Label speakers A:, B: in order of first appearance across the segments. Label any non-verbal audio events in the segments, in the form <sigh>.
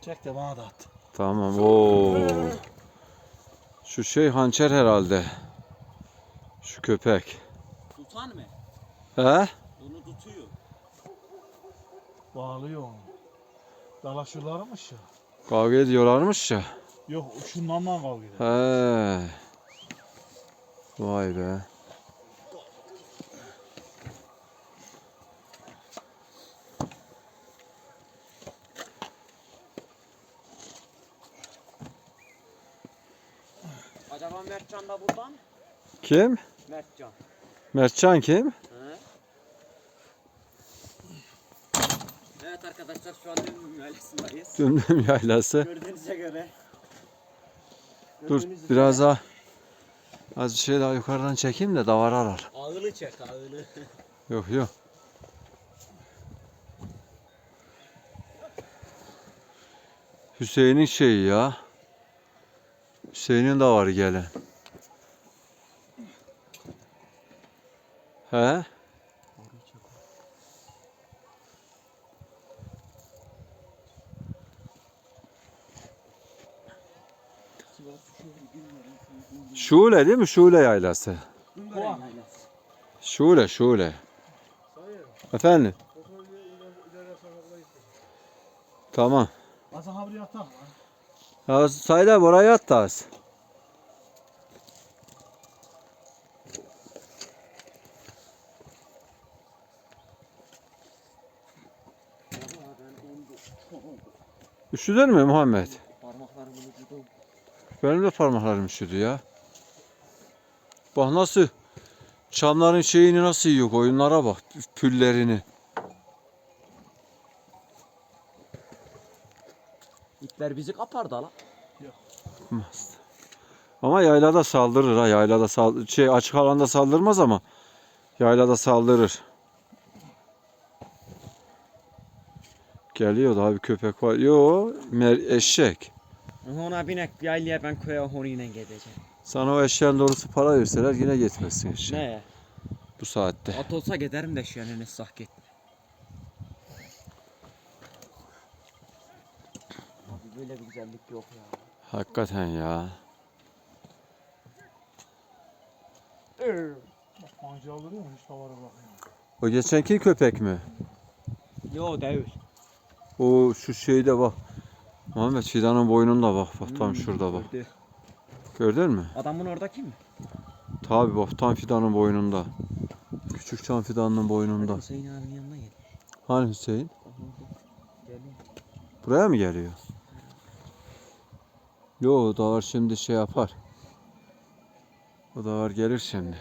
A: Çek de bana da at.
B: Tamam. Oo. Şu şey hançer herhalde. Şu köpek.
C: Tutan mı?
B: He?
C: Onu tutuyor.
A: Bağlıyor onu. Dalaşırlarmış ya.
B: Kavga ediyorlarmış ya.
A: Yok şundan kavga eder.
B: He. Vay be.
C: Acaba Mertcan da buradan?
B: Kim?
C: Mertcan.
B: Mertcan kim?
C: He? Evet arkadaşlar şu an Dümdüm yaylasındayız.
B: Dümdüm yaylası.
C: Gördüğünüze göre.
B: Dur
C: Gördüğünüz üzere
B: biraz daha az bir şey daha yukarıdan çekeyim de davar arar.
C: Ağılı çek ağılı.
B: Yok yok. Hüseyin'in şeyi ya. Hüseyin'in davarı gelen. He? Şule değil mi? Şule yaylası. Şule, şule. Efendim? Tamam.
A: Habri.
B: Ya Said abi oraya at da az. Üşüdün mü Muhammed?
C: Parmaklarımı ucudum.
B: Benim de parmaklarım üşüdü ya. Bak nasıl çamların şeyini nasıl yiyor koyunlara bak püllerini.
C: İtler bizi kapar da la.
B: Ama yaylada saldırır ha yaylada sal şey açık alanda saldırmaz ama yaylada saldırır. Geliyor daha bir köpek var. Yo mer eşek.
C: Ona binek yaylaya ben köye honuyla gideceğim.
B: Sana o eşeğin doğrusu para verseler yine gitmezsin eşeğe.
C: Ne?
B: Bu saatte.
C: At olsa giderim de şu an ne sah gitme. Abi böyle bir güzellik yok ya.
B: Hakikaten ya.
A: Bak mancı alıyor mu? Hiç davara bakmıyor.
B: O geçenki köpek mi?
C: Yo değil.
B: O şu şeyde bak. Muhammed Fidan'ın boynunda bak bak tam şurada bak.
C: Gördü.
B: Gördün mü?
C: Adamın oradaki mi?
B: Tabi bak tam Fidan'ın boynunda. Küçük Can Fidan'ın boynunda.
C: Hüseyin abinin yanına gel.
B: Hani Hüseyin? Buraya mı geliyor? Yo o da var şimdi şey yapar. O da var gelir şimdi.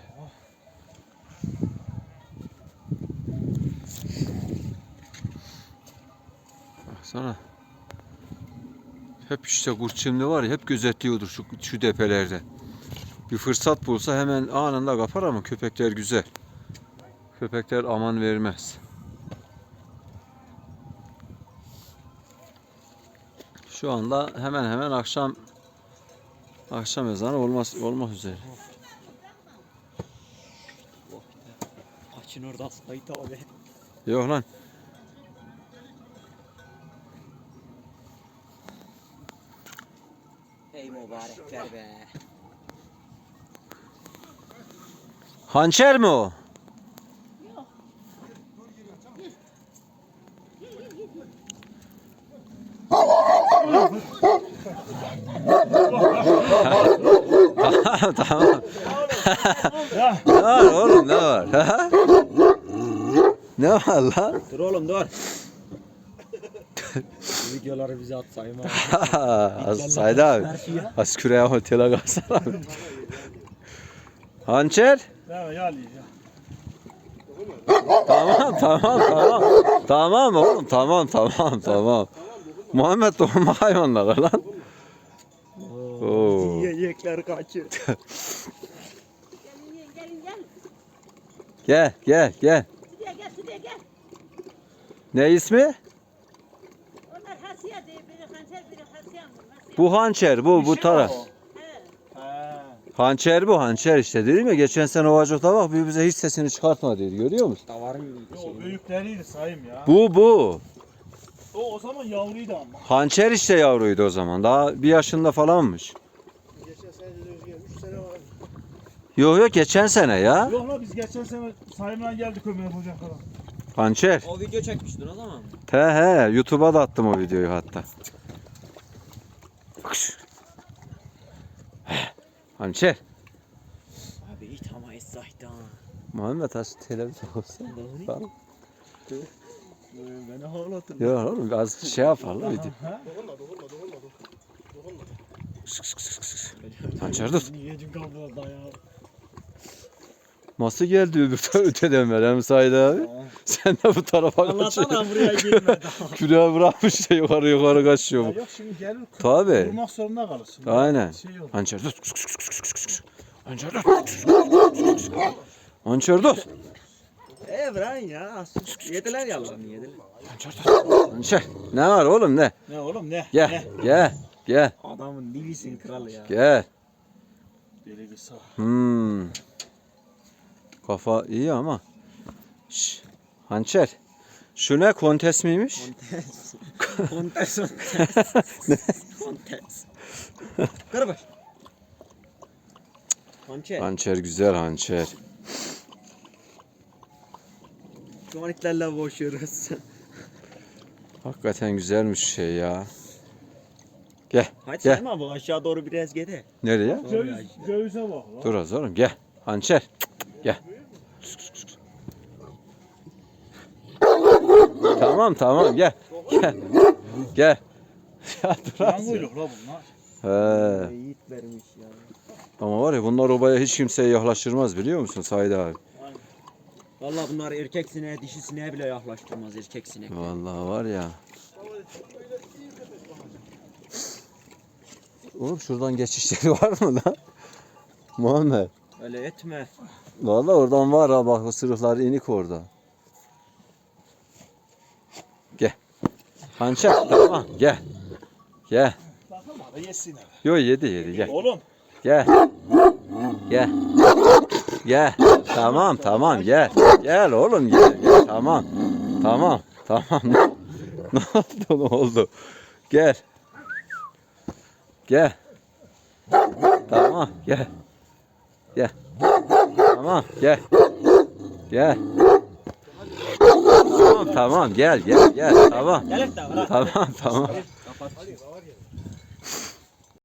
B: Baksana. Hep işte kurt şimdi var ya hep gözetliyordur şu, şu depelerde. Bir fırsat bulsa hemen anında kapar ama köpekler güzel. Köpekler aman vermez. Şu anda hemen hemen akşam akşam ezanı olmaz olmak üzere.
C: Kaçın orada Sait abi.
B: Yok lan.
C: Mübarekler be.
B: Hançer mi o? tamam tamam. <laughs> ne var oğlum ne var? ne var lan?
C: Dur oğlum dur. <laughs> Videoları bize at sayma. <laughs>
B: Az Said abi. Az küreye otele kalsana. Hançer?
A: Ya yali ya.
B: Tamam tamam tamam. Tamam oğlum tamam tamam tamam. Muhammed doğma hayvanları lan. Oo.
C: Yiyecekler kaçıyor.
D: Gelin gelin gel.
B: Gel gel gel.
D: Şuraya gel şuraya gel.
B: Ne ismi? Bu hançer bu bu taraf. Hançer bu hançer işte dedim ya geçen sene Ovacık'ta bak bir bize hiç sesini çıkartmadı görüyor musun?
C: Davarın şeyini.
A: büyükleriydi sayım ya.
B: Bu bu.
A: O o zaman yavruydu ama.
B: Hançer işte yavruydu o zaman. Daha bir yaşında falanmış.
A: Geçen sene de özgür. 3 sene var.
B: Yok yok geçen sene ya.
A: Yok la biz geçen sene sayımla geldik Ömer Hoca falan.
B: Hançer.
C: O video çekmiştin o zaman.
B: He he YouTube'a da attım o videoyu hatta. Bakış. Hançer.
C: Abi iyi tamam esahtan.
B: Muhammed Hasan televizyon olsa. Tamam.
C: Beni ağlatın.
B: Yok oğlum az şey yaparlar video.
A: Ha?
B: Hançer dur.
A: Niye kaldılar dayağı?
B: Nasıl geldi öbür tarafa <laughs> öteden beri hem Said abi? Sen de bu tarafa kaçıyorsun.
C: Allah'tan buraya girmedi. <laughs>
B: Küreği bırakmış da yukarı yukarı kaçıyor bu.
A: yok şimdi gelir
B: Tabii.
A: durmak zorunda kalırsın.
B: Aynen.
A: Şey yok.
B: Hançer dur. Hançer dur. Hançer dur.
C: Bırakın ya. Yediler ya lan yediler.
B: Hançer. Ne var oğlum ne?
A: Ne oğlum ne?
B: Gel.
A: Ne?
B: Gel. Gel.
C: Adamın dilisin kralı ya.
B: Gel.
A: Deli kısa.
B: Hmm. Kafa iyi ama. Şş. Hançer. Şu ne kontes miymiş?
C: Kontes. Kontes. Kontes. Kırbaş. Hançer.
B: Hançer güzel hançer.
C: Şu an itlerle boşuyoruz.
B: Hakikaten güzelmiş şey ya. Gel.
C: Hadi
B: Gel.
C: Sayma bu aşağı doğru biraz gide.
B: Nereye?
A: Göğüs, göğüse bak lan.
B: Dur az oğlum gel. Hançer. Gel. Tamam tamam gel. Gel. Gel. Ya dur az ya.
A: bunlar.
B: He.
C: Yiğit vermiş ya.
B: Ama var ya bunlar obaya hiç kimseye yaklaştırmaz biliyor musun Said abi?
C: Vallahi bunlar erkek sineğe dişi sineğe bile yaklaştırmaz erkek sinek.
B: Vallahi var ya. Oğlum şuradan geçişleri <laughs> var mı lan? Muhammed.
C: Öyle etme.
B: Vallahi oradan var ha bak o sırıklar inik orada. Hançer tamam gel. Gel.
A: Bakın bana yesinler.
B: Yo yedi yedi gel.
A: Oğlum.
B: Gel. Gel. Gel. Tamam tamam gel. Gel oğlum gel. gel. Tamam. Tamam. Tamam. <laughs> ne oldu ne oldu? Gel. Gel. Tamam gel. Gel. Tamam gel. Gel. Tamam tamam gel gel gel. Tamam.
C: Gel et de bırak.
B: Tamam tamam.